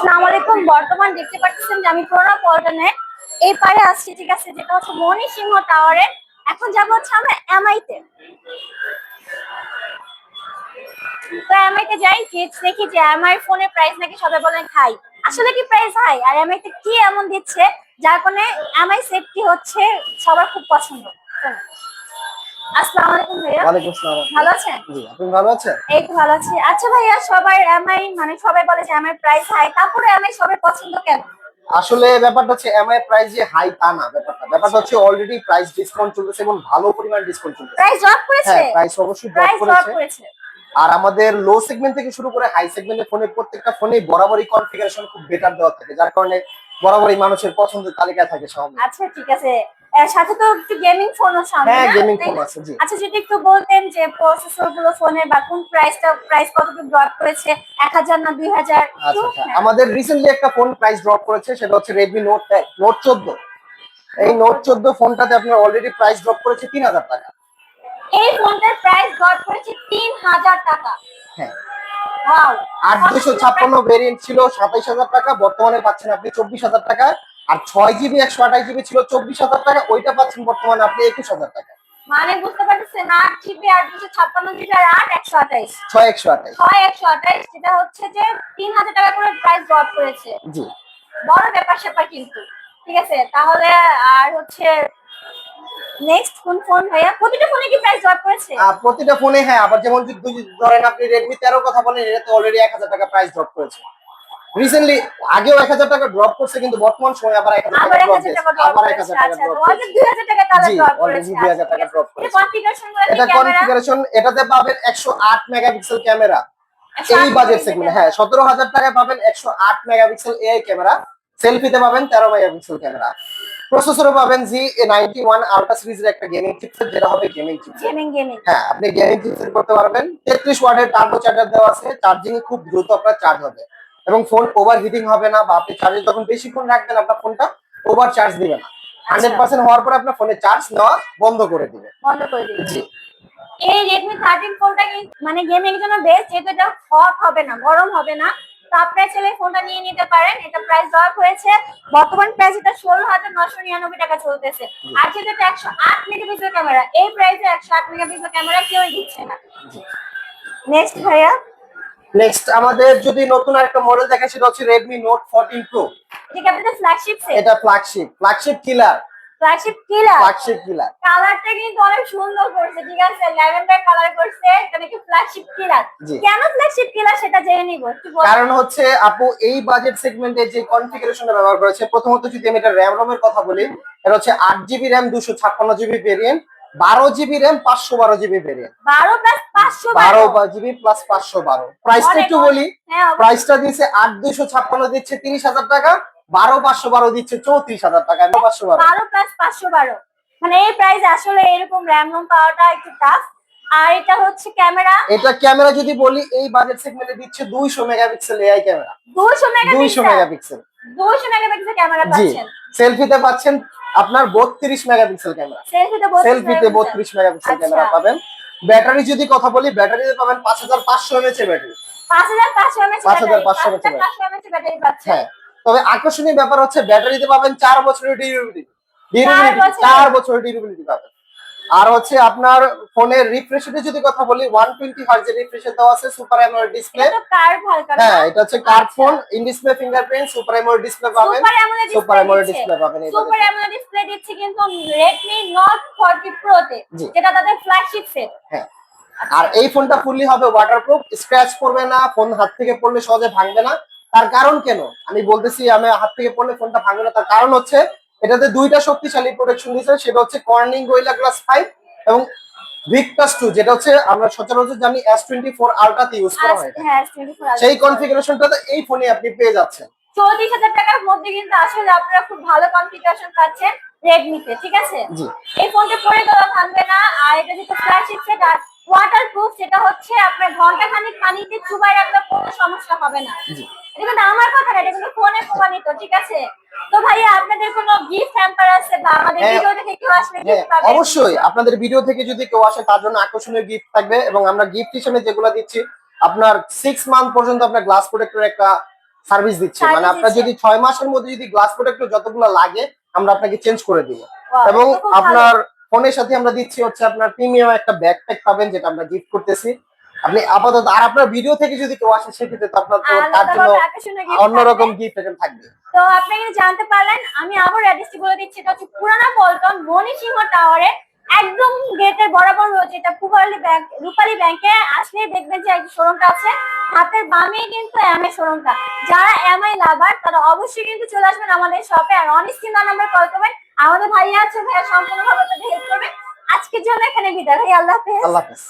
আসসালামু আলাইকুম বর্তমান দেখতে পাচ্ছেন যে আমি পুরোনো পল্টনে। এই পারে আসছি, ঠিক আছে? যেটা হচ্ছে মণি সিংহ টাওয়ারে। এখন যাব হচ্ছে আমরা এমআইতে। তো এমআইতে যাই দেখি যে এমআই ফোনের প্রাইস নাকি সবাই বলেন হাই আসলে কি প্রাইস হাই আর এমআইতে কি এমন দিচ্ছে? যার কারণে এমআই সেটটি হচ্ছে সবার খুব পছন্দ। আসসালামু আলাইকুম ভাইয়া। ওয়ালাইকুম আসসালাম। ভালো আছেন? জি আপনি ভালো আছেন? এই তো ভালো আছি। আচ্ছা ভাইয়া সবাই এমআই মানে সবাই বলে যে এমআই প্রাইস হাই তারপরে এমআই সবাই পছন্দ কেন? আসলে ব্যাপারটা হচ্ছে এমআই প্রাইস যে হাই তা না ব্যাপারটা। ব্যাপারটা হচ্ছে অলরেডি প্রাইস ডিসকাউন্ট চলতেছে এবং ভালো পরিমাণ ডিসকাউন্ট চলতেছে। প্রাইস ড্রপ করেছে? হ্যাঁ প্রাইস অবশ্যই ড্রপ করেছে। আর আমাদের লো সেগমেন্ট থেকে শুরু করে হাই সেগমেন্টের ফোনে প্রত্যেকটা ফোনে বরাবরই কনফিগারেশন খুব বেটার দেওয়া থাকে যার কারণে বরাবরই মানুষের পছন্দের তালিকায় থাকে সব আচ্ছা ঠিক আছে। সাথে তো একটু গেমিং ফোনও সামনে হ্যাঁ গেমিং ফোন আছে জি। আচ্ছা যদি একটু বলতেন যে প্রসেসরগুলো ফোনের বা কোন প্রাইসটা প্রাইস কতটুকু ড্রপ করেছে? এক হাজার না দুই হাজার? আচ্ছা আচ্ছা। আমাদের রিসেন্টলি একটা ফোন প্রাইস ড্রপ করেছে সেটা হচ্ছে রেডমি নোট নোট চোদ্দ। এই নোট চোদ্দ ফোনটাতে আপনার অলরেডি প্রাইস ড্রপ করেছে তিন হাজার টাকা। এই ফোনটার প্রাইস ড্রপ করেছে তিন হাজার টাকা। হ্যাঁ। ওয়াও আট দুশো ছাপ্পান্ন ভেরিয়েন্ট ছিল সাতাইশ হাজার টাকা বর্তমানে পাচ্ছেন আপনি চব্বিশ হাজার টাকা। আর ছয় জিবি একশো আঠাশ জিবি ছিল চব্বিশ হাজার টাকা ওইটা পাচ্ছেন বর্তমানে আপনি একুশ হাজার টাকা। মানে বুঝতে পারতেছেন আট জিবি আট দুশো ছাপ্পান্ন জিবি আর আট একশো আঠাইশ ছয় একশো আঠাশ। ছয় একশো আঠাইশ যেটা হচ্ছে যে তিন হাজার টাকা করে প্রাইস ড্রপ করেছে। জি। বড় ব্যাপার স্যাপার কিন্তু। ঠিক আছে তাহলে আর হচ্ছে নেক্সট কোন ফোন ভাইয়া? প্রতিটা ফোনে কি প্রাইস ড্রপ করেছে? প্রতিটা ফোনে হ্যাঁ আবার যেমন ধরেন আপনি রেডমি তেরো কথা বলেন এটাতে অলরেডি এক হাজার টাকা প্রাইস ড্রপ করেছে। রিসেন্টলি আগেও এক হাজার টাকা ড্রপ করছে কিন্তু বর্তমান সময় আবার এক হাজার আবার টাকা এক ড্রপ হাজার দিয়েছে। টাকা ড্রপ আবার করেছে হাজার টাকা আচ্ছা ড্রপ জি, দুই হাজার টাকা ড্রপ করেছে 2000 টাকা এটা করেছে। কনফিগারেশনগুলো এটা কনফিগারেশন এটাতে পাবেন একশো আট মেগাপিক্সেল ক্যামেরা। এই বাজেট সেগমেন্ট হ্যাঁ সতেরো হাজার টাকায় পাবেন একশো আট মেগাপিক্সেল এআই ক্যামেরা। সেলফিতে পাবেন তেরো মেগাপিক্সেল ক্যামেরা। প্রসেসরও পাবেন G A ninety one ultra সিরিজের একটা গেমিং চিপসেট যেটা হবে গেমিং চিপসেট গেমিং গেমিং হ্যাঁ আপনি গেমিং চিপসেট করতে পারবেন। তেত্রিশ ওয়াটের টার্বো চার্জার দেওয়া আছে। চার্জিং খুব দ্রুত আপনার চার্জ হবে। এবং ফোন ওভার হিটিং হবে না বা আপনি চার্জে যখন বেশিক্ষণ রাখবেন আপনার ফোনটা ওভার চার্জ দিবে না। হান্ড্রেড পার্সেন্ট হওয়ার পর আপনার ফোনে চার্জ নেওয়া বন্ধ করে দিবে। বন্ধ করে দিন জি। এই রেডমি থার্টিন ফোনটা মানে গেমিং এর জন্য বেস্ট যেহেতু এটা হট হবে না গরম হবে না তো আপনার ছেলে ফোনটা নিয়ে নিতে পারেন। এটা প্রাইস ড্রপ হয়েছে। বর্তমান প্রাইস এটা ষোলো হাজার নশো নিরানব্বই টাকা চলতেছে। আর যেটা এটা একশো আট মেগাপিক্সেল ক্যামেরা এই প্রাইসে একশো আট মেগাপিক্সেল ক্যামেরা কেউই দিচ্ছে না। নেক্সট ভাইয়া। নেক্সট আমাদের যদি নতুন একটা মডেল দেখে সেটা হচ্ছে রেডমি নোট ফোরটিন প্রো এটা কি আপনাদের ফ্ল্যাগশিপ সেট এটা flagship flagship killer flagship killer flagship killer কালারটা কিন্তু অনেক সুন্দর করছে ঠিক আছে? ল্যাভেন্ডার কালার করছে এটা নাকি ফ্ল্যাগশিপ কিলার কেন ফ্ল্যাগশিপ কিলার সেটা জেনে নিব কারণ হচ্ছে আপু এই বাজেট সেগমেন্টে যে কনফিগারেশনটা ব্যবহার করেছে প্রথমত যদি আমি এটা র্যাম রোমের কথা বলি এটা হচ্ছে আট জিবি র্যাম দুশো ছাপ্পান্ন জিবি ভেরিয়েন্ট বারো জিবি র্যাম পাঁচশো বারো জিবি ভেরিয়েন্ট বারো প্লাস পাঁচশো বারো। জিবি প্লাস পাঁচশো বারো। প্রাইসটা একটু। বলি। হ্যাঁ। প্রাইসটা দিচ্ছে আট দুশো ছাপ্পান্ন দিচ্ছে তিরিশ হাজার টাকা। বারো পাঁচশো বারো দিচ্ছে চৌত্রিশ হাজার টাকা। পাঁচশো বারো। বারো প্লাস পাঁচশো বারো। মানে এই প্রাইস আসলে এরকম র্যাম রোম পাওয়াটা একটু টাফ আর এটা হচ্ছে ক্যামেরা এটা ক্যামেরা যদি বলি এই বাজেট সেগমেন্টে দিচ্ছে দুইশো মেগাপিক্সেল এআই ক্যামেরা দুশো দুইশো মেগাপিক্সেল। মেগাপিক্সেল। দুশো মেগাপিক্সেল ক্যামেরা পাচ্ছেন। সেলফিতে পাচ্ছেন আপনার বত্রিশ মেগাপিক্সেল ক্যামেরা। সেলফিতে বত্রিশ মেগাপিক্সেল। আচ্ছা। ক্যামেরা পাবেন। ব্যাটারি যদি কথা বলি ব্যাটারিতে পাবেন পাঁচ হাজার পাঁচশো এমএচ ব্যাটারি পাঁচ হাজার পাঁচশো এমএচ 5500 mAh ব্যাটারি পাচ্ছেন। হ্যাঁ। তবে আকর্ষণীয় ব্যাপার হচ্ছে ব্যাটারিতে পাবেন চার বছরের ডিউরেবিলিটি ডিউরেবিলিটি চার বছরের ডিউরেবিলিটি পাবেন। আর হচ্ছে আপনার ফোনের রিফ্রেশ রেটে যদি কথা বলি ওয়ান টোয়েন্টি হার্জের রিফ্রেশ দেওয়া আছে সুপার অ্যামোলেড ডিসপ্লে হ্যাঁ এটা হচ্ছে আচ্ছা। Phone in display fingerprint super AMOLED display পাবেন সুপার অ্যামোলেড ডিসপ্লে পাবেন সুপার। অ্যামোলেড ডিসপ্লে দিচ্ছে কিন্তু Redmi Note 40 Pro তে যেটা তাদের ফ্ল্যাগশিপ সেট হ্যাঁ। আর এই ফোনটা ফুললি হবে ওয়াটারপ্রুফ স্ক্র্যাচ করবে না ফোন হাত থেকে পড়লে সহজে ভাঙবে না। তার কারণ কেন? আমি বলতেছি আমি হাত থেকে পড়লে ফোনটা ভাঙবে না। তার কারণ হচ্ছে এটাতে দুইটা শক্তিশালী প্রোটেকশন দিয়েছে সেটা হচ্ছে কর্নিং গোয়েলা গ্লাস ফাইভ এবং ভিক্টাস টু যেটা হচ্ছে আমরা সচরাচর জানি এস টোয়েন্টি ফোর আলট্রাতে ইউজ করা হয়। হ্যাঁ 24 সেই কনফিগারেশনটাতে এই ফোনে আপনি পেয়ে যাচ্ছেন। চৌত্রিশ হাজার টাকার মধ্যে কিন্তু আসলে আপনারা খুব ভালো কনফিগারেশন পাচ্ছেন রেডমিতে ঠিক আছে? জি। এই ফোনটা পরে দেওয়া থাকবে না আর এটা যেহেতু ফ্ল্যাগশিপ সেট আর ওয়াটার প্রুফ সেটা হচ্ছে আপনার ঘণ্টা খানিক পানিতে চুবাই রাখলে কোনো সমস্যা হবে না। এটা কিন্তু আমার কথা না এটা কিন্তু ফোনে প্রমাণিত ঠিক আছে? তো ভাইয়া আপনাদের কোনো গিফট হ্যাম্পার আছে বা আমাদের হ্যাঁ। ভিডিও দেখে কেউ আসলে হ্যাঁ গিফট পাবে? অবশ্যই। আপনাদের ভিডিও থেকে যদি কেউ আসে তার জন্য আকর্ষণীয় গিফট থাকবে এবং আমরা গিফট হিসেবে যেগুলো দিচ্ছি আপনার সিক্স মান্থ পর্যন্ত আপনার গ্লাস প্রোটেক্টর একটা সার্ভিস দিচ্ছি। মানে আপনার যদি ছয় মাসের মধ্যে যদি গ্লাস প্রোটেক্টর যতগুলো লাগে আমরা আপনাকে চেঞ্জ করে দিব। এবং। আপনার ফোনের সাথে আমরা দিচ্ছি হচ্ছে আপনার প্রিমিয়াম একটা ব্যাকপ্যাক পাবেন যেটা আমরা গিফট করতেছি। আপনি আপাতত আর আপনার ভিডিও থেকে যদি কেউ আসে সেক্ষেত্রে তো আপনার তার জন্য অন্যরকম। গিফট এখানে থাকবে। তো আপনি কিন্তু জানতে পারলেন আমি আবার অ্যাড্রেসটি বলে দিচ্ছি এটা হচ্ছে পুরানা পল্টন মণিসিংহ টাওয়ারে একদম গেটের বরাবর রয়েছে। এটা পুবালি ব্যাংক রূপালী ব্যাংকে আসলে দেখবেন যে একটা শোরুমটা আছে। হাতের বামে কিন্তু এমআই শোরুমটা যারা এমআই লাভার তারা অবশ্যই কিন্তু চলে আসবেন আমাদের শপে আর অন স্ক্রিন নাম্বার কল করবেন আমাদের ভাইয়া আছে, ভাইয়া সম্পূর্ণভাবে ভাবে হেল্প করবে। আজকের জন্য এখানে বিদায়। ভাই আল্লাহ হাফেজ। আল্লাহ হাফেজ।